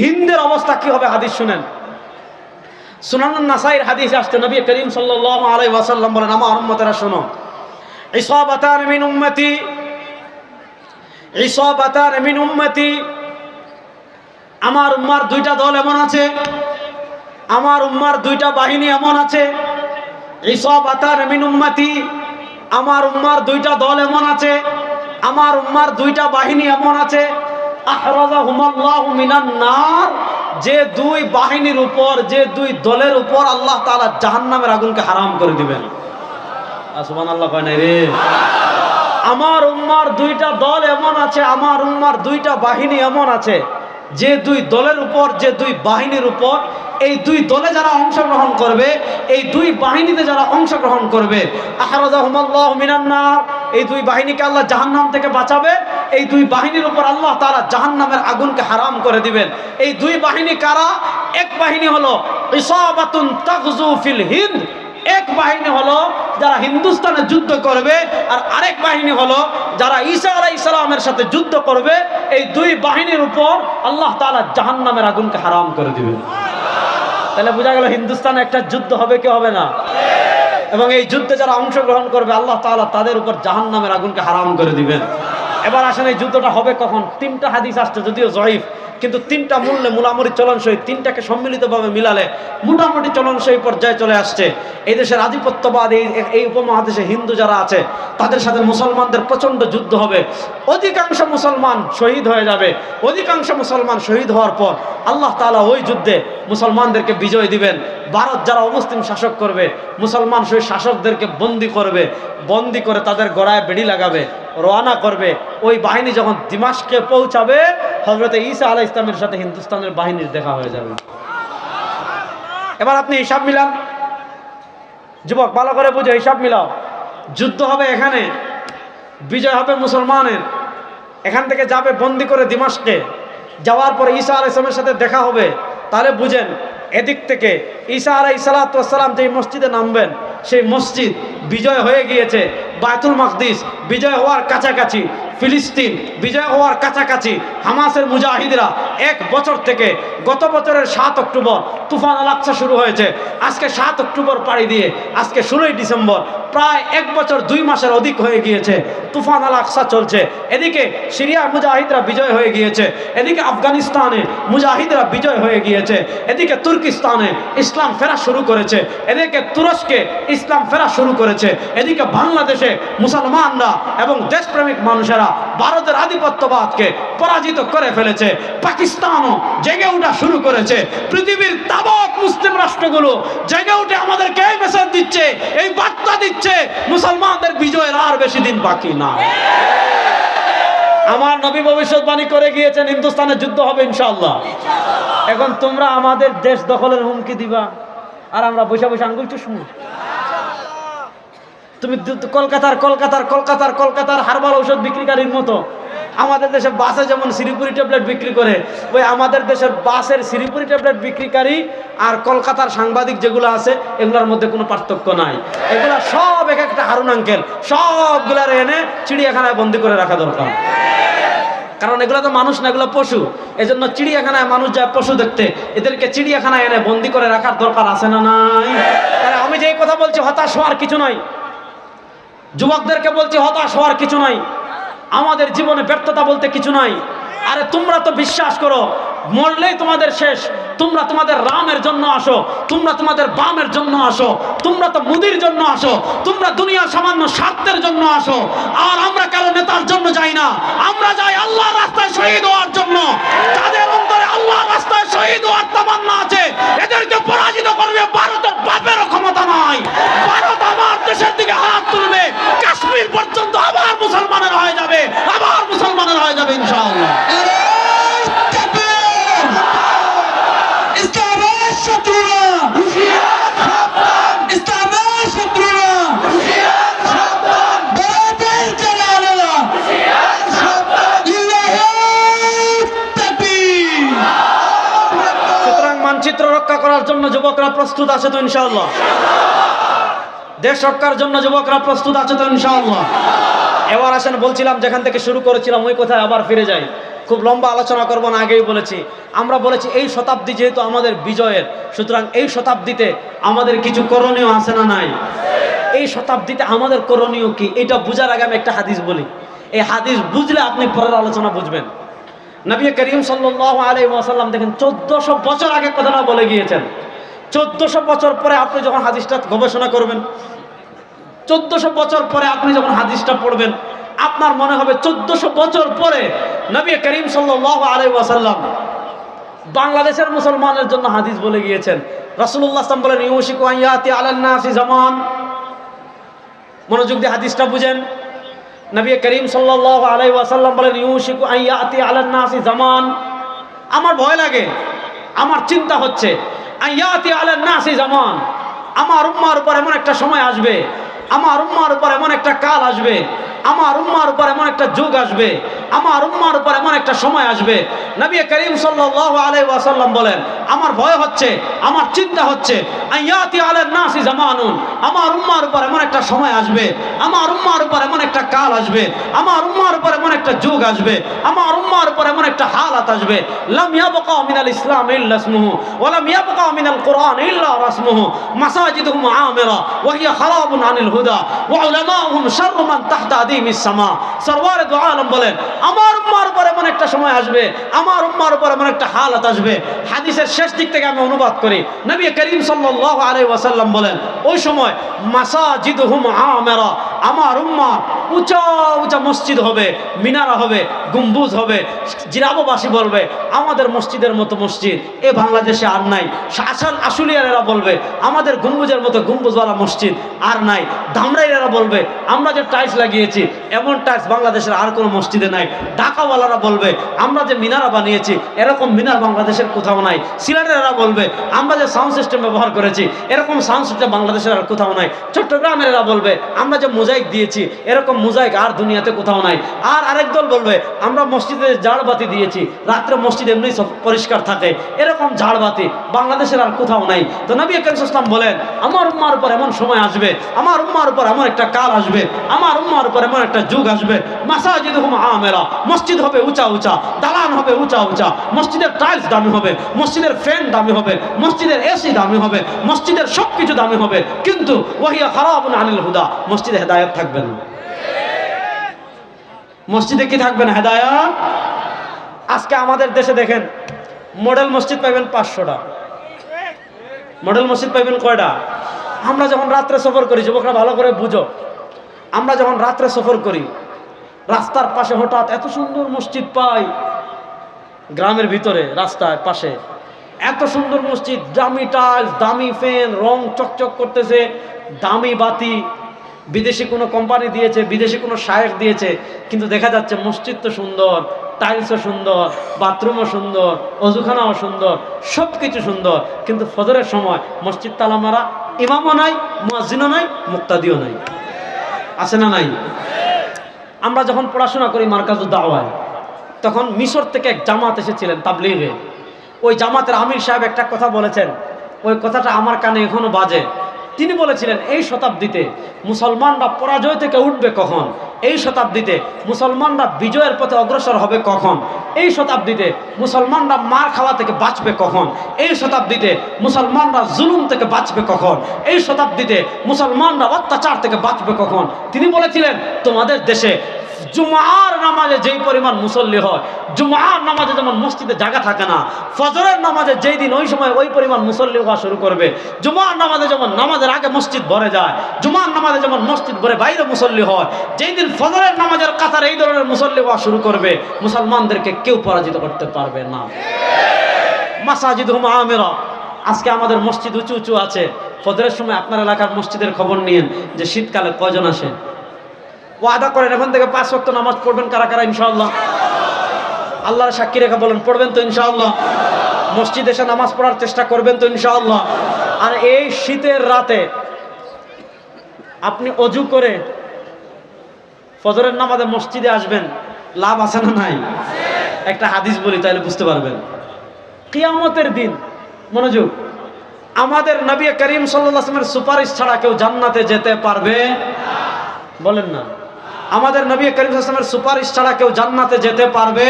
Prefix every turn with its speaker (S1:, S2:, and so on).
S1: হিন্দের অবস্থা কি হবে হাদিস শুনেন। সুনান নাসাইর হাদিস আসছে, নবী করিম সাল্লাল্লাহু আলাইহি ওয়াসাল্লাম বলেন, আমার উম্মতেরা শোনো, ইসাবাতান মিন উম্মতি, ইসাবাতান মিন উম্মতি, আমার উম্মার দুইটা দল এমন আছে, আমার উম্মার দুইটা বাহিনী এমন আছে, ইসাবাতান মিন উম্মতি, আমার উম্মার দুইটা দল এমন আছে, আমার উম্মার দুইটা বাহিনী এমন আছে নার, যে দুই বাহিনীর উপর, যে দুই দলের উপর আল্লাহ তাআলা জাহান্নামের আগুনকে হারাম করে দিবেন। সুবহানাল্লাহ কয় রে। আমার উম্মার দুইটা দল এমন আছে, আমার উম্মার দুইটা বাহিনী এমন আছে, যে দুই দলের উপর, যে দুই বাহিনীর উপর, এই দুই দলে যারা অংশগ্রহণ করবে, এই দুই বাহিনীতে যারা অংশগ্রহণ করবে, আহরাজাহুমাল্লাহ মিনান্নার এই দুই বাহিনীকে আল্লাহ জাহান্নাম থেকে বাঁচাবে। এই দুই বাহিনীর উপর আল্লাহ তারা জাহান্নামের আগুনকে হারাম করে দিবেন। এই দুই বাহিনী কারা? এক বাহিনী হলো ইসাবাতুন ফিল হিন্দ। এক বাহিনী হলো যারা হিন্দুস্তানে যুদ্ধ করবে আর আরেক বাহিনী হলো যারা ঈসা আলাই ইসলামের সাথে যুদ্ধ করবে। এই দুই বাহিনীর উপর আল্লাহ তাআলা জাহান্নামের আগুনকে হারাম করে দিবেন। তাহলে বোঝা গেল হিন্দুস্তানে একটা যুদ্ধ হবে কি হবে না? এবং এই যুদ্ধে যারা অংশগ্রহণ করবে, আল্লাহ তাদের উপর জাহান নামের আগুনকে হারাম করে দিবেন। এবার আসেন এই যুদ্ধটা হবে কখন? তিনটা হাদিস আসছে, যদিও জয়ীফ, কিন্তু তিনটা মূল্যে মূলামুলি চলনসই, তিনটাকে সম্মিলিতভাবে মিলালে মোটামুটি চলনসই পর্যায়ে চলে আসছে। এই দেশের আধিপত্যবাদ, এই এই উপমহাদেশে হিন্দু যারা আছে, তাদের সাথে মুসলমানদের প্রচণ্ড যুদ্ধ হবে। অধিকাংশ মুসলমান শহীদ হয়ে যাবে। অধিকাংশ মুসলমান শহীদ হওয়ার পর আল্লাহ তাআলা ওই যুদ্ধে মুসলমানদেরকে বিজয় দিবেন। ভারত যারা অমুসলিম শাসক করবে, মুসলমান সেই শাসকদেরকে বন্দি করবে, বন্দি করে তাদের গড়ায় বেড়ি লাগাবে। রওনা করবে। ওই বাহিনী যখন দিমাসকে পৌঁছাবে হজরত ঈসা আলাহ ইসলামের সাথে হিন্দুস্তানের বাহিনীর দেখা হয়ে যাবে। এবার আপনি হিসাব মিলান। যুবক, ভালো করে বুঝে, হিসাব মিলাও। যুদ্ধ হবে এখানে, বিজয় হবে মুসলমানের। এখান থেকে যাবে বন্দি করে দিমাশকে। যাওয়ার পরে ঈসা আলাহ ইসলামের সাথে দেখা হবে। তাহলে বুঝেন, এদিক থেকে ঈসা আলাই সালাতাম যেই মসজিদে নামবেন, সেই মসজিদ বিজয় হয়ে গিয়েছে। বায়তুল মাকদিস বিজয় হওয়ার কাছাকাছি, ফিলিস্তিন বিজয় হওয়ার কাছাকাছি, হামাসের মুজাহিদরা এক বছর থেকে গত বছরের সাত অক্টোবর তুফান আলাকসা শুরু হয়েছে। আজকে সাত অক্টোবর পাড়ি দিয়ে আজকে ষোলোই ডিসেম্বর প্রায় এক বছর দুই মাসের অধিক হয়ে গিয়েছে তুফান আল আকসা চলছে। এদিকে সিরিয়া মুজাহিদরা বিজয় হয়ে গিয়েছে, এদিকে আফগানিস্তানে মুজাহিদরা বিজয় হয়ে গিয়েছে, এদিকে তুর্কিস্তানে ইসলাম ফেরা শুরু করেছে, এদিকে তুরস্কে ইসলাম ফেরা শুরু করেছে, এদিকে বাংলাদেশে মুসলমানরা এবং দেশপ্রেমিক মানুষেরা ভারতের আধিপত্যবাদকে পরাজিত করে ফেলেছে। পাকিস্তানও জেগে ওঠা শুরু করেছে। পৃথিবীর তাবক মুসলিম রাষ্ট্রগুলো জেগে উঠে আমাদেরকে এই মেসেজ দিচ্ছে, এই বার্তা দিচ্ছে, মুসলমানদের বিজয়ের আর বেশি দিন বাকি না আমার নবী ভবিষ্যৎবাণী করে গিয়েছেন হিন্দুস্তানে যুদ্ধ হবে ইনশাআল্লাহ। এখন তোমরা আমাদের দেশ দখলের হুমকি দিবা, আর আমরা বসে বসে আঙ্গুল চুষমু তুমি কলকাতার কলকাতার কলকাতার কলকাতার হারবাল ঔষধ বিক্রিকারীর মতো। আমাদের দেশে বাসে যেমন সিরিপুরি ট্যাবলেট বিক্রি করে, ওই আমাদের দেশের বাসের সিরিপুরি ট্যাবলেট বিক্রিকারী আর কলকাতার সাংবাদিক যেগুলো আছে, এগুলোর মধ্যে কোনো পার্থক্য নাই। এগুলো সব এক একটা হারুন আঙ্কেল, সবগুলার এনে চিড়িয়াখানায় বন্দি করে রাখা দরকার। কারণ এগুলো তো মানুষ না, এগুলো পশু। এজন্য চিড়িয়াখানায় মানুষ যায় পশু দেখতে, এদেরকে চিড়িয়াখানায় এনে বন্দি করে রাখার দরকার আছে না নাই? আমি যেই কথা বলছি হতাশ হওয়ার কিছু নাই যুবকদেরকে বলছি, হতাশ হওয়ার কিছু নাই। আমাদের জীবনে ব্যর্থতা বলতে কিছু নাই। আরে তোমরা তো বিশ্বাস করো, মরলেই তোমাদের শেষ। তোমরা তোমাদের রামের জন্য আসো, তোমরা তোমাদের বামের জন্য আসো, তোমরা তো মুদির জন্য আসো, তোমরা দুনিয়ার সামান্য স্বার্থের জন্য আসো। আর আমরা কারও নেতার জন্য যাই না। আমরা যাই আল্লাহ রাস্তায় শহীদ হওয়ার জন্য। যাদের অন্তরে আল্লাহ রাস্তায় শহীদ হওয়ার তামান্না আছে, এদেরকে পরাজিত করবে ভারতের বাপেরও ক্ষমতা নাই। ভারত আমার রক্ষা করার জন্য যুবকরা প্রস্তুত আছে তো ইনশাআল্লাহ? দেশ রক্ষার জন্য যুবকরা প্রস্তুত আছে তো ইনশাআল্লাহ? এবার আসেন, বলছিলাম যেখান থেকে শুরু করেছিলাম, ওই কথায় আবার ফিরে যাই। খুব লম্বা আলোচনা করব না, আগেই বলেছি। আমরা বলেছি এই শতাব্দী যেহেতু আমাদের বিজয়ের, সুতরাং এই শতাব্দীতে আমাদের কিছু করণীয় আছে না নাই? এই শতাব্দীতে আমাদের করণীয় কি? এটা বুঝার আগে আমি একটা হাদিস বলি। এই হাদিস বুঝলে আপনি পরের আলোচনা বুঝবেন। নবী করিম সাল্লাহ আলাই ওয়াসাল্লাম দেখেন চোদ্দশো বছর আগে কথাটা বলে গিয়েছেন। চোদ্দশো বছর পরে আপনি যখন হাদিসটা গবেষণা করবেন, চোদ্দশো বছর পরে আপনি যখন হাদিসটা পড়বেন, আপনার মনে হবে চোদ্দশো বছর পরে নবী করিম সাল্লাহ আলাই ওয়াসাল্লাম বাংলাদেশের মুসলমানের জন্য হাদিস বলে গিয়েছেন। রাসুল্লাহ বলেন, ইউশিকু আলান্নাসি জামান। মনোযোগ দিয়ে হাদিসটা বুঝেন। নবী করিম সাল্লাহ আলাই ওয়াসাল্লাম বলেন, ইউশিকু আইয়াতি আলান্নাসি জামান। আমার ভয় লাগে। আমার চিন্তা হচ্ছে আইয়াতি আলান্নাসি জামান। আমার উম্মার উপর এমন একটা সময় আসবে, আমার উম্মার উপর এমন একটা কাল আসবে, আমার উম্মার উপর এমন একটা যুগ আসবে, আমার উম্মার উপর এমন একটা সময় আসবে। নবী করিম সাল্লাল্লাহু আলাইহি ওয়াসাল্লাম বলেন আমার ভয় হচ্ছে, আমার চিন্তা হচ্ছে। আমার উম্মার উপর এমন একটা সময় আসবে, আমার উম্মার উপর এমন একটা কাল আসবে, আমার উম্মার উপর এমন একটা যুগ আসবে, আমার উম্মার উপর এমন একটা হালাত আসবে। মিনাল ইসলাম মিনাল আমার উম্মার উপর এমন একটা সময় আসবে, আমার উম্মার উপর এমন একটা হালাত আসবে। হাদিসের শেষ দিক থেকে আমি অনুবাদ করি। নবী করিম সাল্লাহ আলাই ওয়াসাল্লাম বলেন, ওই সময় মাসাজিদুহুম হুম আমার উম্মার উঁচা উঁচা মসজিদ হবে, মিনারা হবে, গম্বুজ হবে জিরাববাসী বলবে, আমাদের মসজিদের মতো মসজিদ, এ বাংলাদেশে আর নাই। আসল আশুলিয়ারেরা বলবে, আমাদের গম্বুজের মতো গম্বুজওয়ালা মসজিদ আর নাই। ধামরাইরা বলবে, আমরা যে টাইলস লাগিয়েছি, এমন টাইলস বাংলাদেশের আর কোনো মসজিদে নাই। ঢাকাওয়ালারা বলবে, আমরা যে মিনারা বানিয়েছি, এরকম মিনার বাংলাদেশের কোথাও নাই। সিলেটেরা বলবে, আমরা যে সাউন্ড সিস্টেম ব্যবহার করেছি, এরকম সাউন্ড সিস্টেম বাংলাদেশের আর কোথাও নাই। চট্টগ্রামের বলবে, আমরা যে মোজাইক দিয়েছি, এরকম মোজাইক আর দুনিয়াতে কোথাও নাই। আর আরেক দল বলবে, আমরা মসজিদে ঝাড়বাতি দিয়েছি, রাত্রে মসজিদ এমনি সব পরিষ্কার থাকে, এরকম ঝাড়বাতি বাংলাদেশের আর কোথাও নাই। তো নবী ইসলাম বলেন, আমার উম্মার উপর এমন সময় আসবে, আমার উম্মার উপর এমন একটা কাল আসবে, আমার উম্মার উপর এমন একটা যুগ আসবে মাসাজিদ হুম আমেরা, মসজিদ হবে উঁচা উঁচা, দালান হবে উঁচা উঁচা, মসজিদের টাইলস দামি হবে, মসজিদের ফ্যান দামি হবে, মসজিদের এসি দামি হবে, মসজিদের সব কিছু দামি হবে, কিন্তু ওহিয়া খারাপ আনিল হুদা, মসজিদে হেদায়ত থাকবে না। মসজিদে কি থাকবেন না হেদায়ত? আজকে আমাদের দেশে দেখেন মডেল মসজিদ পাইবেন পাঁচশোটা। মডেল মসজিদ পাইবেন কয়টা? আমরা যখন রাত্রে সফর করি, যুবকরা ভালো করে বুঝো, আমরা যখন রাত্রে সফর করি, রাস্তার পাশে হঠাৎ এত সুন্দর মসজিদ পাই, গ্রামের ভিতরে, রাস্তার পাশে, এত সুন্দর মসজিদ, দামি টাইলস দামি ফ্যান রং চকচক করতেছে, দামি বাতি বিদেশি কোনো কোম্পানি দিয়েছে, বিদেশি কোনো শায়েক দিয়েছে, কিন্তু দেখা যাচ্ছে মসজিদ তো সুন্দর টাইলসও সুন্দর বাথরুমও সুন্দর, অজুখানাও সুন্দর সব কিছু সুন্দর। কিন্তু ফজরের সময় মসজিদ তালামারা ইমামও নাই, মুয়াজ্জিনও নাই, মুক্তাদিও নাই। আছে না নাই? আমরা যখন পড়াশোনা করি মার্কাজু দাওয়ায়, তখন মিশর থেকে এক জামাত এসেছিলেন তাবলিগে। ওই জামাতের আমির সাহেব একটা কথা বলেছেন, ওই কথাটা আমার কানে এখনও বাজে। তিনি বলেছিলেন, এই শতাব্দীতে মুসলমানরা পরাজয় থেকে উঠবে কখন? এই শতাব্দীতে মুসলমানরা বিজয়ের পথে অগ্রসর হবে কখন? এই শতাব্দীতে মুসলমানরা মার খাওয়া থেকে বাঁচবে কখন? এই শতাব্দীতে মুসলমানরা জুলুম থেকে বাঁচবে কখন? এই শতাব্দীতে মুসলমানরা অত্যাচার থেকে বাঁচবে কখন? তিনি বলেছিলেন, তোমাদের দেশে জুমার নামাজে যেই পরিমাণ মুসল্লি হয়, জুমার নামাজে যেমন মসজিদে জায়গা থাকে না, ফজরের নামাজে যেই দিন ওই সময় ওই পরিমাণ মুসল্লি হওয়া শুরু করবে। জুমার নামাজে যেমন নামাজের আগে মসজিদ ভরে যায়, জুমার নামাজে যেমন মসজিদ ভরে বাইরে মুসল্লি হয়, যেই দিন ফজরের নামাজের কাতার এই ধরনের মুসল্লি হওয়া শুরু করবে, মুসলমানদেরকে কেউ পরাজিত করতে পারবে না। মাসাজিদ হুম আমেরা, আজকে আমাদের মসজিদ উঁচু উঁচু আছে। ফজরের সময় আপনার এলাকার মসজিদের খবর নিয়েন যে শীতকালে কজন আসে ওয়াদা করেন, এখন থেকে পাঁচ ওয়াক্ত নামাজ পড়বেন কারা কারা, ইনশাআল্লাহ। আল্লাহর সাক্ষী রেখা বলেন, পড়বেন তো ইনশাআল্লাহ। মসজিদ এসে নামাজ পড়ার চেষ্টা করবেন তো ইনশাআল্লাহ। আর এই শীতের রাতে আপনি অজু করে ফজরের নামাজে মসজিদে আসবেন, লাভ আছে না নাই? একটা হাদিস বলি, তাহলে বুঝতে পারবেন। কিয়ামতের দিন, মনোযোগ। আমাদের নবী করিম সাল্লামের সুপারিশ ছাড়া কেউ জান্নাতে যেতে পারবে? বলেন না। আমাদের নবী করিম সুপারিশ ছাড়া কেউ জান্নাতে যেতে পারবে।